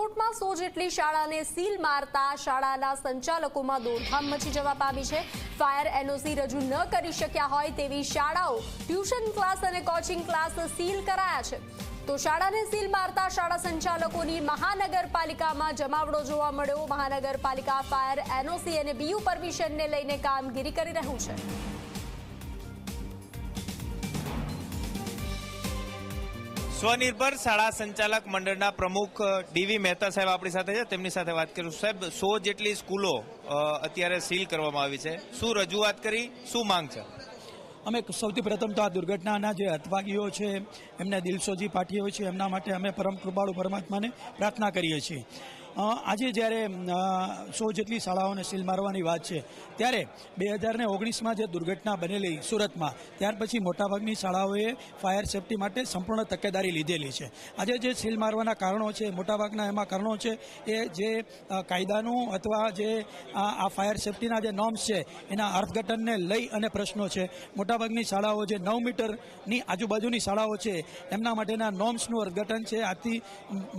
રાજકોટમાં સો જેટલી શાળાને સીલ મારતા શાળાના સંચાલકોમાં દોડધામ મચી જવા પામી છે. ફાયર એનઓસી રજૂ ન કરી શક્યા હોય તેવી શાળાઓ ટ્યુશન ક્લાસ અને કોચિંગ ક્લાસ સીલ કરાયા છે. તો શાળાને સીલ મારતા શાળા સંચાલકોની મહાનગરપાલિકામાં જમાવડો જોવા મળ્યો. મહાનગરપાલિકા ફાયર એનઓસી અને બીયુ પરમિશનને લઈને કામગીરી કરી રહ્યું છે. સ્વનિર્ભર શાળા સંચાલક મંડળના પ્રમુખ ડીવી મહેતા સાહેબ આપણી સાથે છે. તેમની સાથે વાત કરું સાહેબ, સો જેટલી સ્કૂલો અત્યારે સીલ કરવામાં આવી છે. શું રજૂઆત કરી? શું માંગ છે? અમે સૌથી પ્રથમ તો આ દુર્ઘટનાના જે હતભાગીઓ છે, એમને દિલસોજી પાઠીઓ છે એમના માટે અમે પરમ કૃપાળુ પરમાત્માને પ્રાર્થના કરીએ છીએ. આજે જ્યારે સો જેટલી શાળાઓને સીલ મારવાની વાત છે, ત્યારે બે હજાર ને ઓગણીસમાં જે દુર્ઘટના બનેલી સુરતમાં, ત્યાર પછી મોટાભાગની શાળાઓએ ફાયર સેફટી માટે સંપૂર્ણ તકેદારી લીધેલી છે. આજે જે સીલ મારવાના કારણો છે, મોટાભાગના એમાં કારણો છે, એ જે કાયદાનું અથવા જે આ ફાયર સેફટીના જે નોર્મ્સ છે, એના અર્થઘટનને લઈ અને પ્રશ્નો છે. મોટાભાગની શાળાઓ જે નવ મીટરની આજુબાજુની શાળાઓ છે, એમના માટેના નોર્મ્સનું અર્થઘટન છે. આજથી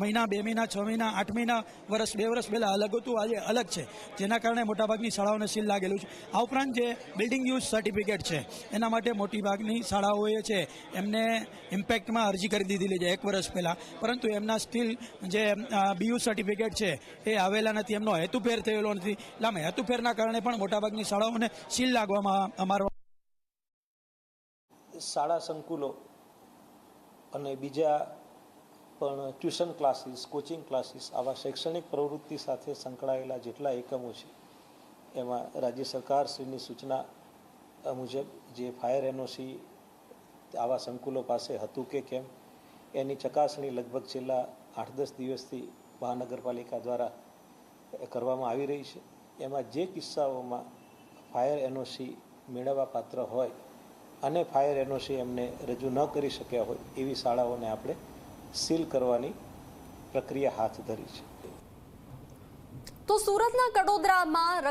મહિના, બે મહિના, છ મહિના, આઠ મહિના વર્ષ, બે વર્ષ પહેલાં અલગ હતું, આજે અલગ છે. જેના કારણે મોટાભાગની શાળાઓને સીલ લાગેલું છે. આ ઉપરાંત જે બિલ્ડિંગ યુઝ સર્ટિફિકેટ છે, એના માટે મોટીભાગની શાળાઓએ છે, એમને ઇમ્પેક્ટમાં અરજી કરી દીધેલી છે, એક વર્ષ પહેલાં. પરંતુ એમના સ્ટીલ જે બીયુ સર્ટિફિકેટ છે, એ આવેલા નથી, એમનો હેતુફેર થયેલો નથી. એટલે આમ હેતુફેરના કારણે પણ મોટાભાગની શાળાઓને સીલ લાગવામાં અમારો શાળા સંકુલો અને બીજા પણ ટ્યુશન ક્લાસીસ, કોચિંગ ક્લાસીસ આવા શૈક્ષણિક પ્રવૃત્તિ સાથે સંકળાયેલા જેટલા એકમો છે, એમાં રાજ્ય સરકારશ્રીની સૂચના મુજબ જે ફાયર એનઓસી આવા સંકુલો પાસે હતું કે કેમ, એની ચકાસણી લગભગ છેલ્લા આઠ દસ દિવસથી મહાનગરપાલિકા દ્વારા કરવામાં આવી રહી છે. એમાં જે કિસ્સાઓમાં ફાયર એનઓસી મેળવવા પાત્ર હોય અને ફાયર એનઓસી એમને રજૂ ન કરી શક્યા હોય એવી શાળાઓને આપણે સીલ કરવાની પ્રક્રિયા હાથ ધરી છે. તો સુરતના કડોદરામાં